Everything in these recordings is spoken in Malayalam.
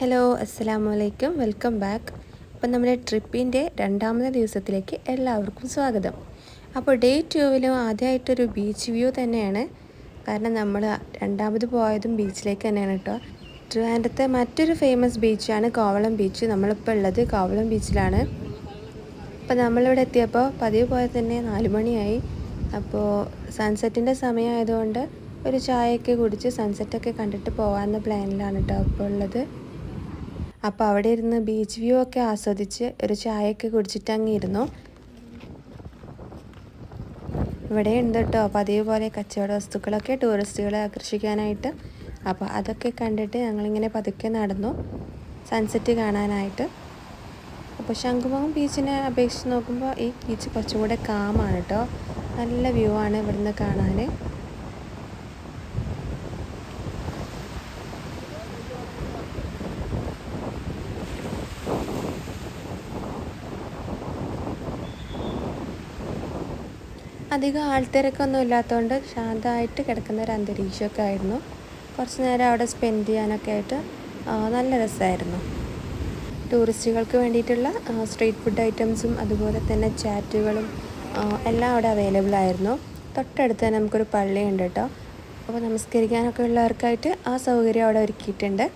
ഹലോ അസ്സാം വലൈക്കും വെൽക്കം ബാക്ക് അപ്പം നമ്മുടെ ട്രിപ്പിന്റെ രണ്ടാമത്തെ ദിവസത്തിലേക്ക് എല്ലാവർക്കും സ്വാഗതം. അപ്പോൾ ഡേ ട്യൂവിലും ആദ്യമായിട്ടൊരു ബീച്ച് വ്യൂ തന്നെയാണ്. കാരണം നമ്മൾ രണ്ടാമത് പോയതും ബീച്ചിലേക്ക് തന്നെയാണ് കേട്ടോ ട്രിവാൻഡത്തെ മറ്റൊരു ഫേമസ് ബീച്ചാണ് കോവളം ബീച്ച് നമ്മളിപ്പോൾ ഉള്ളത് കോവളം ബീച്ചിലാണ് അപ്പോൾ നമ്മളിവിടെ എത്തിയപ്പോൾ പതിവ് പോയ തന്നെ നാല് മണിയായി. അപ്പോൾ സൺസെറ്റിന്റെ സമയമായതുകൊണ്ട് ഒരു ചായയൊക്കെ കുടിച്ച് സൺസെറ്റൊക്കെ കണ്ടിട്ട് പോകാമെന്ന പ്ലാനിലാണ് കേട്ടോ ഇപ്പോൾ ഉള്ളത്. അപ്പോൾ അവിടെ ഇരുന്ന് ബീച്ച് വ്യൂ ഒക്കെ ആസ്വദിച്ച് ഒരു ചായയൊക്കെ കുടിച്ചിട്ട് അങ്ങ് ഇരുന്നു. ഇവിടെ ഉണ്ട് കേട്ടോ പതിവ് അതേപോലെ കച്ചവട വസ്തുക്കളൊക്കെ ടൂറിസ്റ്റുകളെ ആകർഷിക്കാനായിട്ട്. അപ്പോൾ അതൊക്കെ കണ്ടിട്ട് ഞങ്ങളിങ്ങനെ പതുക്കെ നടന്നു. സൺസെറ്റ് കാണാനായിട്ട്. അപ്പോൾ ശംഖുമുഖം ബീച്ചിനെ അപേക്ഷിച്ച് നോക്കുമ്പോൾ ഈ ബീച്ച് കുറച്ചും കൂടെ കാമാണ് കേട്ടോ നല്ല വ്യൂ ആണ് ഇവിടുന്ന് കാണാൻ അധികം ആൾത്തിരക്കൊന്നും ഇല്ലാത്തതുകൊണ്ട് ശാന്തമായിട്ട് കിടക്കുന്ന ഒരു അന്തരീക്ഷമൊക്കെ ആയിരുന്നു. കുറച്ച് നേരം അവിടെ സ്പെൻഡ് ചെയ്യാനൊക്കെ ആയിട്ട് നല്ല രസമായിരുന്നു. ടൂറിസ്റ്റുകൾക്ക് വേണ്ടിയിട്ടുള്ള സ്ട്രീറ്റ് ഫുഡ് ഐറ്റംസും അതുപോലെ തന്നെ ചാറ്റുകളും എല്ലാം അവിടെ അവൈലബിൾ ആയിരുന്നു. തൊട്ടടുത്ത് തന്നെ നമുക്കൊരു പള്ളിയുണ്ട് കേട്ടോ. അപ്പോൾ നമസ്കരിക്കാനൊക്കെ ഉള്ളവർക്കായിട്ട് ആ സൗകര്യം അവിടെ ഒരുക്കിയിട്ടുണ്ട്.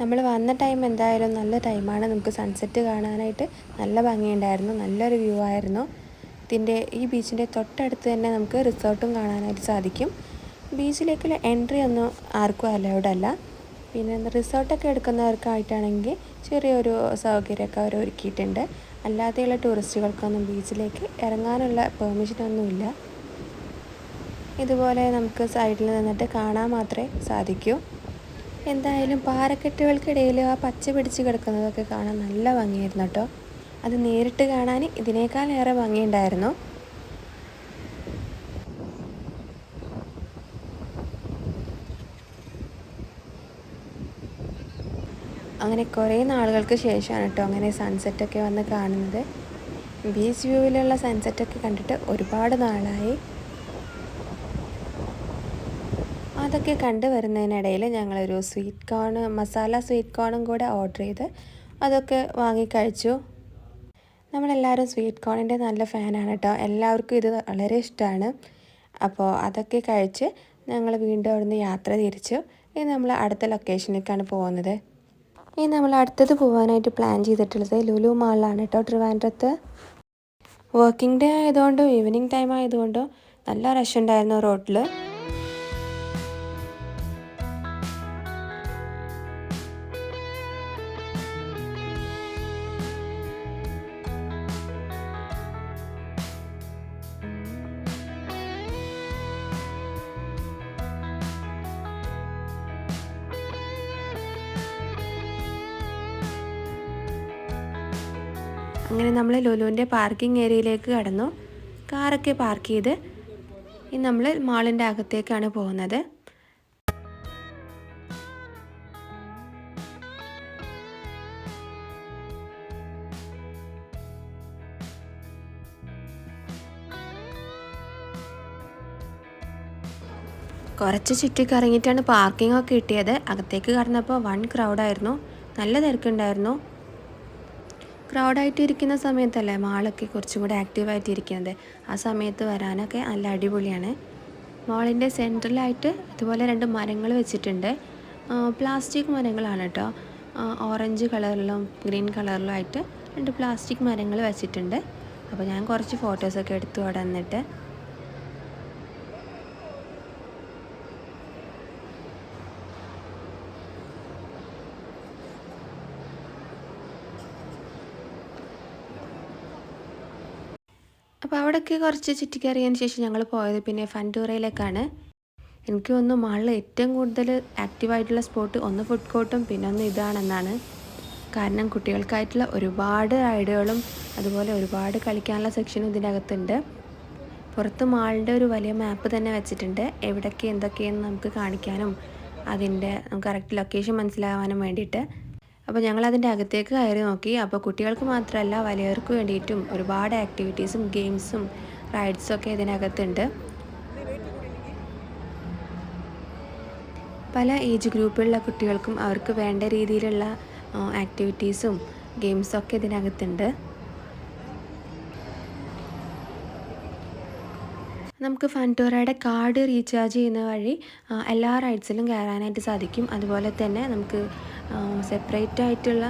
നമ്മൾ വന്ന ടൈം എന്തായാലും നല്ല ടൈമാണ് നമുക്ക് സൺസെറ്റ് കാണാനായിട്ട് നല്ല ഭംഗിയുണ്ടായിരുന്നു. നല്ലൊരു വ്യൂ ആയിരുന്നു. ഇതിന്റെ ഈ ബീച്ചിന്റെ തൊട്ടടുത്ത് തന്നെ നമുക്ക് റിസോർട്ടും കാണാനായിട്ട് സാധിക്കും. ബീച്ചിലേക്കുള്ള എൻട്രി ഒന്നും ആർക്കും അലൗഡ് അല്ല. പിന്നെ റിസോർട്ടൊക്കെ എടുക്കുന്നവർക്കായിട്ടാണെങ്കിൽ ചെറിയൊരു സൗകര്യമൊക്കെ അവർ ഒരുക്കിയിട്ടുണ്ട്. അല്ലാതെയുള്ള ടൂറിസ്റ്റുകൾക്കൊന്നും ബീച്ചിലേക്ക് ഇറങ്ങാനുള്ള പെർമിഷനൊന്നുമില്ല ഇതുപോലെ നമുക്ക് സൈഡിൽ നിന്നിട്ട് കാണാൻ മാത്രമേ സാധിക്കൂ. എന്തായാലും പാറക്കെട്ടുകൾക്കിടയിൽ ആ പച്ച പിടിച്ച് കിടക്കുന്നതൊക്കെ കാണാൻ നല്ല ഭംഗിയായിരുന്നു കേട്ടോ. അത് നേരിട്ട് കാണാൻ ഇതിനേക്കാൾ ഏറെ ഭംഗിയുണ്ടായിരുന്നു. അങ്ങനെ കുറേ നാളുകൾക്ക് ശേഷമാണ് കേട്ടോ അങ്ങനെ സൺസെറ്റൊക്കെ വന്ന് കാണുന്നത്. ബീച്ച് വ്യൂവിലുള്ള സൺസെറ്റൊക്കെ കണ്ടിട്ട് ഒരുപാട് നാളായി. അതൊക്കെ കണ്ടു വരുന്നതിനിടയിൽ ഞങ്ങളൊരു സ്വീറ്റ് കോൺ മസാല സ്വീറ്റ് കോണും കൂടെ ഓർഡർ ചെയ്ത് അതൊക്കെ വാങ്ങിക്കഴിച്ചു നമ്മളെല്ലാവരും സ്വീറ്റ് കോണിന്റെ നല്ല ഫാനാണ് കേട്ടോ. എല്ലാവർക്കും ഇത് വളരെ ഇഷ്ടമാണ്. അപ്പോൾ അതൊക്കെ കഴിച്ച് ഞങ്ങൾ വീണ്ടും അവിടുന്ന് യാത്ര തിരിച്ചു. ഇനി നമ്മൾ അടുത്ത ലൊക്കേഷനിലേക്കാണ് പോകുന്നത്. ഇനി നമ്മൾ അടുത്തത് പോകാനായിട്ട് പ്ലാൻ ചെയ്തിട്ടുള്ളത് ലുലു മാളിലാണ് കേട്ടോ ട്രിവാൻഡ്രത്ത്. വർക്കിംഗ് ഡേ ആയതുകൊണ്ടും ഈവനിങ് ടൈം ആയതുകൊണ്ടും നല്ല റഷ് ഉണ്ടായിരുന്നു റോഡിൽ അങ്ങനെ നമ്മൾ ലുലുവിന്റെ പാർക്കിംഗ് ഏരിയയിലേക്ക് കടന്നു. കാറൊക്കെ പാർക്ക് ചെയ്ത് ഇനി നമ്മൾ മാളിന്റെ അകത്തേക്കാണ് പോകുന്നത്. കുറച്ച് ചുറ്റിക്കറങ്ങിയിട്ടാണ് പാർക്കിംഗ് ഒക്കെ കിട്ടിയത്. അകത്തേക്ക് കടന്നപ്പോൾ വൺ ക്രൗഡായിരുന്നു. നല്ല തിരക്കുണ്ടായിരുന്നു. ക്രൗഡായിട്ട് ഇരിക്കുന്ന സമയത്തല്ലേ മാളൊക്കെ കുറച്ചും കൂടെ ആക്റ്റീവായിട്ട് ഇരിക്കുന്നത് ആ സമയത്ത് വരാനൊക്കെ നല്ല അടിപൊളിയാണ്. മാളിന്റെ സെന്ററിലായിട്ട് ഇതുപോലെ രണ്ട് മരങ്ങൾ വെച്ചിട്ടുണ്ട്. പ്ലാസ്റ്റിക് മരങ്ങളാണ് കേട്ടോ. ഓറഞ്ച് കളറിലും ഗ്രീൻ കളറിലും ആയിട്ട് രണ്ട് പ്ലാസ്റ്റിക് മരങ്ങൾ വെച്ചിട്ടുണ്ട്. അപ്പോൾ ഞാൻ കുറച്ച് ഫോട്ടോസൊക്കെ എടുത്തു അവിടെ വന്നിട്ട് അപ്പോൾ അവിടെയൊക്കെ കുറച്ച് ചുറ്റിക്കറിയതിന് ശേഷം ഞങ്ങൾ പോയത് പിന്നെ ഫൻഡൂറയിലേക്കാണ്. എനിക്ക് തോന്നുന്നു മാളിൽ ഏറ്റവും കൂടുതൽ ആക്റ്റീവായിട്ടുള്ള സ്പോട്ട് ഒന്ന് ഫുഡ് കോർട്ടും പിന്നെ ഒന്ന് ഇതാണെന്നാണ്. കാരണം കുട്ടികൾക്കായിട്ടുള്ള ഒരുപാട് റൈഡുകളും അതുപോലെ ഒരുപാട് കളിക്കാനുള്ള സെക്ഷനും ഇതിനകത്തുണ്ട് പുറത്ത് മാളിന്റെ ഒരു വലിയ മാപ്പ് തന്നെ വെച്ചിട്ടുണ്ട്. എവിടൊക്കെ എന്തൊക്കെയെന്ന് നമുക്ക് കാണിക്കാനും അതിന്റെ കറക്റ്റ് ലൊക്കേഷൻ മനസ്സിലാവാനും വേണ്ടിയിട്ട്. അപ്പോൾ ഞങ്ങൾ അതിന്റെ അകത്തേക്ക് കയറി നോക്കി. അപ്പോൾ കുട്ടികൾക്ക് മാത്രമല്ല വലിയവർക്ക് വേണ്ടിയിട്ടും ഒരുപാട് ആക്ടിവിറ്റീസും ഗെയിംസും റൈഡ്സും ഒക്കെ ഇതിനകത്തുണ്ട്. പല ഏജ് ഗ്രൂപ്പിലുള്ള കുട്ടികൾക്കും അവർക്ക് വേണ്ട രീതിയിലുള്ള ആക്ടിവിറ്റീസും ഗെയിംസും ഒക്കെ ഇതിനകത്തുണ്ട്. നമുക്ക് ഫണ്ടോറയുടെ കാർഡ് റീചാർജ് ചെയ്യുന്ന വഴി എല്ലാ റൈഡ്സിലും കയറാനായിട്ട് സാധിക്കും. അതുപോലെ തന്നെ നമുക്ക് സെപ്പറേറ്റ് ആയിട്ടുള്ള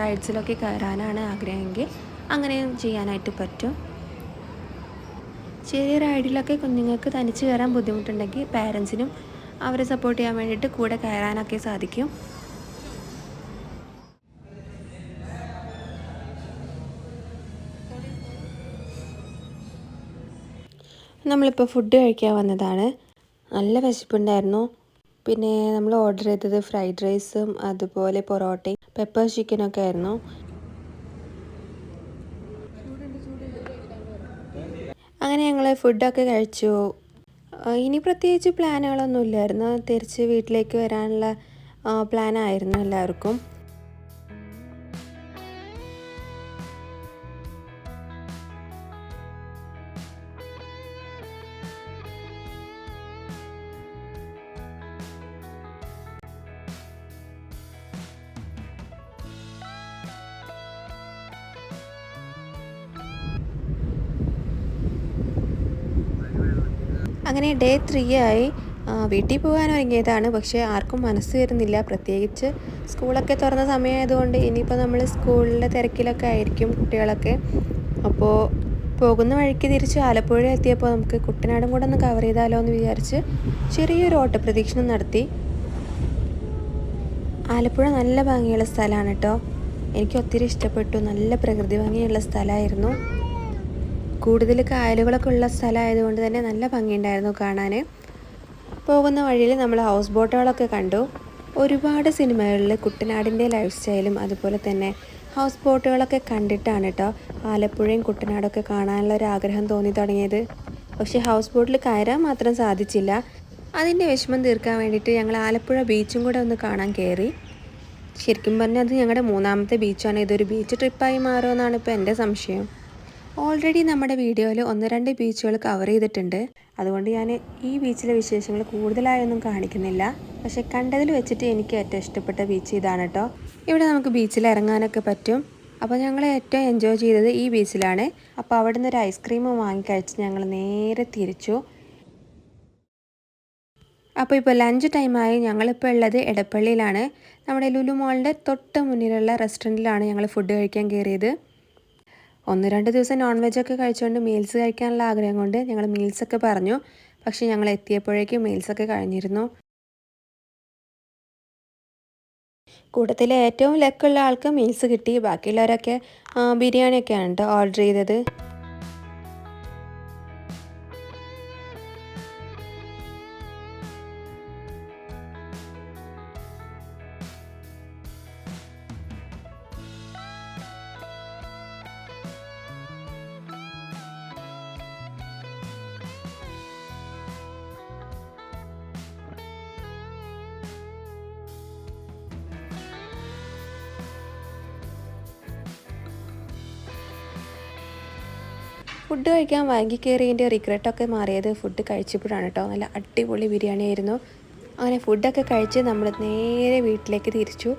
റൈഡ്സിലൊക്കെ കയറാനാണ് ആഗ്രഹമെങ്കിൽ അങ്ങനെയും ചെയ്യാനായിട്ട് പറ്റും. ചെറിയ റൈഡിലൊക്കെ കുഞ്ഞുങ്ങൾക്ക് തനിച്ച് കയറാൻ ബുദ്ധിമുട്ടുണ്ടെങ്കിൽ പാരൻസിനും അവരെ സപ്പോർട്ട് ചെയ്യാൻ വേണ്ടിയിട്ട് കൂടെ കയറാനൊക്കെ സാധിക്കും. നമ്മളിപ്പോൾ ഫുഡ് കഴിക്കാൻ വന്നതാണ്. നല്ല വിശപ്പുണ്ടായിരുന്നു. പിന്നെ നമ്മൾ ഓർഡർ ചെയ്തത് ഫ്രൈഡ് റൈസും അതുപോലെ പൊറോട്ടയും പെപ്പർ ചിക്കനൊക്കെ ആയിരുന്നു. അങ്ങനെ ഞങ്ങൾ ഫുഡൊക്കെ കഴിച്ചു. ഇനി പ്രത്യേകിച്ച് പ്ലാനുകളൊന്നും ഇല്ലായിരുന്നു. തിരിച്ച് വീട്ടിലേക്ക് വരാനുള്ള പ്ലാനായിരുന്നു എല്ലാവർക്കും. അങ്ങനെ ഡേ ത്രീ ആയി വീട്ടിൽ പോകാൻ ഒരുങ്ങിയതാണ്. പക്ഷേ ആർക്കും മനസ്സ് വരുന്നില്ല. പ്രത്യേകിച്ച് സ്കൂളൊക്കെ തുറന്ന സമയമായതുകൊണ്ട് ഇനിയിപ്പോൾ നമ്മൾ സ്കൂളിലെ തിരക്കിലൊക്കെ ആയിരിക്കും കുട്ടികളൊക്കെ. അപ്പോൾ പോകുന്ന വഴിക്ക് തിരിച്ച് ആലപ്പുഴ എത്തിയപ്പോൾ നമുക്ക് കുട്ടനാടും കൂടെ ഒന്ന് കവർ ചെയ്താലോ എന്ന് വിചാരിച്ച് ചെറിയൊരു ഓട്ടപ്രദക്ഷിണം നടത്തി. ആലപ്പുഴ നല്ല ഭംഗിയുള്ള സ്ഥലമാണ് കേട്ടോ എനിക്ക് ഒത്തിരി ഇഷ്ടപ്പെട്ടു. നല്ല പ്രകൃതി ഭംഗിയുള്ള സ്ഥലമായിരുന്നു. കൂടുതൽ കായലുകളൊക്കെ ഉള്ള സ്ഥലമായതുകൊണ്ട് തന്നെ നല്ല ഭംഗിയുണ്ടായിരുന്നു കാണാൻ. പോകുന്ന വഴിയിൽ നമ്മൾ ഹൗസ് ബോട്ടുകളൊക്കെ കണ്ടു. ഒരുപാട് സിനിമകളിൽ കുട്ടനാടിന്റെ ലൈഫ് സ്റ്റൈലും അതുപോലെ തന്നെ ഹൗസ് ബോട്ടുകളൊക്കെ കണ്ടിട്ടാണ് കേട്ടോ ആലപ്പുഴയും കുട്ടനാടൊക്കെ കാണാനുള്ള ഒരു ആഗ്രഹം തോന്നി തുടങ്ങിയത്. പക്ഷേ ഹൗസ് ബോട്ടിൽ കയറാൻ മാത്രം സാധിച്ചില്ല. അതിന്റെ വിഷമം തീർക്കാൻ വേണ്ടിയിട്ട് ഞങ്ങൾ ആലപ്പുഴ ബീച്ചും കൂടെ ഒന്ന് കാണാൻ കയറി. ശരിക്കും പറഞ്ഞാൽ അത് ഞങ്ങളുടെ മൂന്നാമത്തെ ബീച്ചാണ് ഇതൊരു ബീച്ച് ട്രിപ്പായി മാറുമെന്നാണ് ഇപ്പോൾ എന്റെ സംശയം. ഓൾറെഡി നമ്മുടെ വീഡിയോയിൽ ഒന്ന് രണ്ട് ബീച്ചുകൾ കവർ ചെയ്തിട്ടുണ്ട്. അതുകൊണ്ട് ഞാൻ ഈ ബീച്ചിലെ വിശേഷങ്ങൾ കൂടുതലായൊന്നും കാണിക്കുന്നില്ല. പക്ഷെ കണ്ടതിൽ വെച്ചിട്ട് എനിക്ക് ഏറ്റവും ഇഷ്ടപ്പെട്ട ബീച്ച് ഇതാണ് കേട്ടോ ഇവിടെ നമുക്ക് ബീച്ചിൽ ഇറങ്ങാനൊക്കെ പറ്റും. അപ്പോൾ ഞങ്ങൾ ഏറ്റവും എൻജോയ് ചെയ്തത് ഈ ബീച്ചിലാണ് അപ്പോൾ അവിടെ നിന്ന് ഒരു ഐസ്ക്രീം വാങ്ങിക്കഴിച്ച് ഞങ്ങൾ നേരെ തിരിച്ചു. അപ്പോൾ ഇപ്പോൾ ലഞ്ച് ടൈമായി ഞങ്ങളിപ്പോൾ ഉള്ളത് എടപ്പള്ളിയിലാണ്. നമ്മുടെ ലുലു മോളിന്റെ തൊട്ട് മുന്നിലുള്ള റെസ്റ്റോറന്റിലാണ് ഞങ്ങൾ ഫുഡ് കഴിക്കാൻ കയറിയത് ഒന്ന് രണ്ട് ദിവസം നോൺ വെജൊക്കെ കഴിച്ചുകൊണ്ട് മീൽസ് കഴിക്കാനുള്ള ആഗ്രഹം കൊണ്ട് ഞങ്ങൾ മീൽസൊക്കെ പറഞ്ഞു. പക്ഷേ ഞങ്ങൾ എത്തിയപ്പോഴേക്കും മീൽസൊക്കെ കഴിഞ്ഞിരുന്നു. കൂട്ടത്തിൽ ഏറ്റവും ലക്കുള്ള ആൾക്ക് മീൽസ് കിട്ടി. ബാക്കിയുള്ളവരൊക്കെ ബിരിയാണിയൊക്കെയാണ് കേട്ടോ ഓർഡർ ചെയ്തത്. ഫുഡ് കഴിക്കാൻ വാങ്ങി കയറിയതിന്റെ റിഗ്രറ്റൊക്കെ മാറിയത് ഫുഡ് കഴിച്ചപ്പോഴാണ് കേട്ടോ. നല്ല അടിപൊളി ബിരിയാണി ആയിരുന്നു അങ്ങനെ ഫുഡൊക്കെ കഴിച്ച് നമ്മൾ നേരെ വീട്ടിലേക്ക് തിരിച്ചു.